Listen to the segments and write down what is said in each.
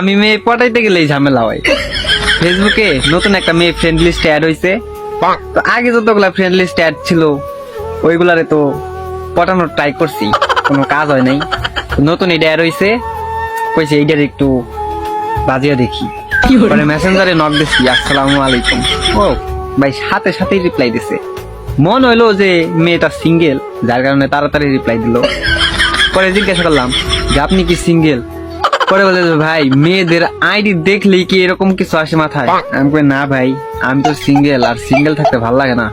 আমি মেয়ে পটাইতে গেলেই ঝামেলা হয়। ফেসবুকে নতুন একটা মেয়ে ফ্রেন্ড লিস্ট অ্যাড হয়েছে তো আগে যতগুলা ফ্রেন্ড লিস্ট অ্যাড ছিল ওইগুলারে তো পটানোর ট্রাই করছি কোনো কাজ হয় নাই। নতুন এটা অ্যাড হয়েছে কইছে এইটার একটু বাজিয়ে দেখি। পরে মেসেঞ্জারে নক দিছি আসসালামু আলাইকুম। ও ভাই সাথে সাথেই রিপ্লাই দিছে। মন হইল যে মেয়েটা সিঙ্গেল যার কারণে তাড়াতাড়ি রিপ্লাই দিল। পরে জিজ্ঞাসা করলাম যে আপনি কি সিঙ্গেল পরে বলে ভাই মেয়েদের আইডি দেখলেই কি এরকম কিছু আসে মাথায়? আমি কই না ভাই আমি তো সিঙ্গেল আর সিঙ্গেল থাকতে ভালো লাগে না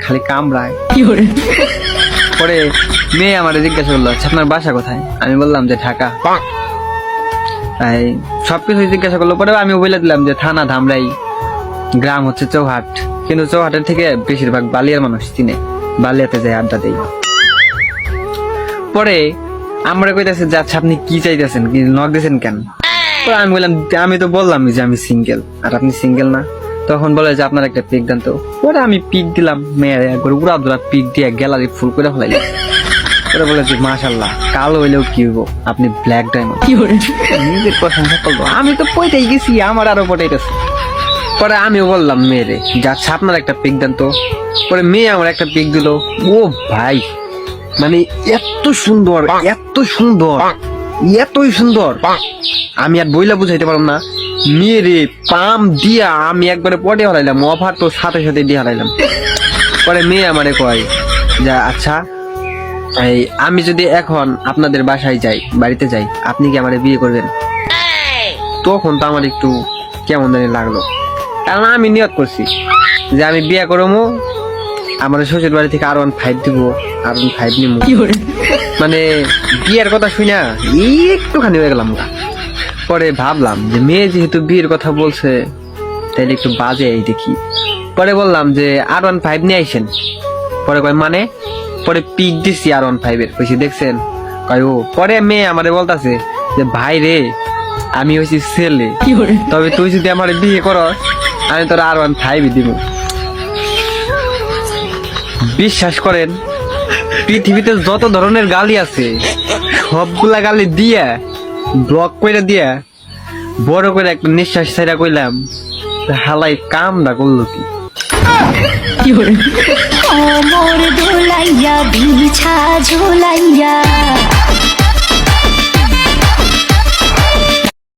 খালি কামড়ায়। পরে মেয়ে আমার জিজ্ঞাসা করল "আচ্ছা, আপনার বাসা কোথায়? আমি বললাম যে ঢাকা। তাই সবকিছু জিজ্ঞাসা করল পরে আমি বলে দিলাম যে থানা ধামরাই গ্রাম হচ্ছে চৌহাট। কিন্তু চৌহাটের থেকে বেশিরভাগ বালিয়ার মানুষ চিনে বালিয়াতে যায় আড্ডা দেই পরে আমরা কইতাছে যে আচ্ছা আপনি কি চাইতেছেন? কি নক দিয়েছেন কেন? পরে আমি বললাম আমি তো বললাম যে আমি সিঙ্গেল আর আপনি সিঙ্গেল না। তখন বলে যে আপনার একটা পিক দেন তো। পরে আমি পিক দিলাম মেয়ের একবার উড়া দুরা পিক দিয়ে গ্যালারি ফুল করে ফেলাইলাম পরে বলে যে মাশাল্লাহ কালো হইলেও কি হইব? আপনি ব্ল্যাক ডায়মন্ড নিজের প্রশংসা করব আমি তো পয়টাই গেছি আমার আরও পটাইতেছে। পরে আমিও বললাম মেয়েরে যাচ্ছে আপনার একটা পিক দেন তো। পরে মেয়ে আমার একটা পিক দিল। ও ভাই মানে এত সুন্দর এত সুন্দর এতই সুন্দর। আমি আর বইলা বুঝাইতে পারলাম না। মেয়েরে পাম দিয়া আমি একবারে পটে হারাইলাম অফার তো সাথে সাথে দিয়ে হারাইলাম। পরে মেয়ে আমারে কয় যা আচ্ছা এই আমি যদি এখন আপনাদের বাসায় যাই বাড়িতে যাই আপনি কি আমারে বিয়ে করবেন? তখন তো আমার একটু কেমন জানি লাগল। কারণ আমি নিয়ত করছি যে আমি বিয়ে করব আমার শ্বশুর বাড়ি থেকে আর ওয়ান ফাইভ দিব আর ওয়ান ফাইভ নিব মানে বিয়ের কথা শুনা একটুখানি হয়ে গেলাম। পরে ভাবলাম যে মেয়ে যেহেতু বিয়ের কথা বলছে তাইলে একটু বাজে এই দেখি। পরে বললাম যে আর ওয়ান ফাইভ নিয়ে আইসেন। পরে কয় মানে? পরে পিক দিছি আর ওয়ান ফাইভের কইছি দেখছেন? কয় ও পরে মেয়ে আমারে বলতাছে যে ভাই রে আমি হইছি ছেলে। তবে তুই যদি আমার বিয়ে কর আমি তোর আর ওয়ান ফাইভ দিব। বিশ্বাস করেন পৃথিবীতে যত ধরনের গালি আছে সবগুলা গালি দিয়া ব্লক করে দিয়া বড় করে একটা নিঃশ্বাস ছাইরা কইলাম হালাই কাম না করল কি? কোমর দোলাইয়া বিছা ঝোলাইয়া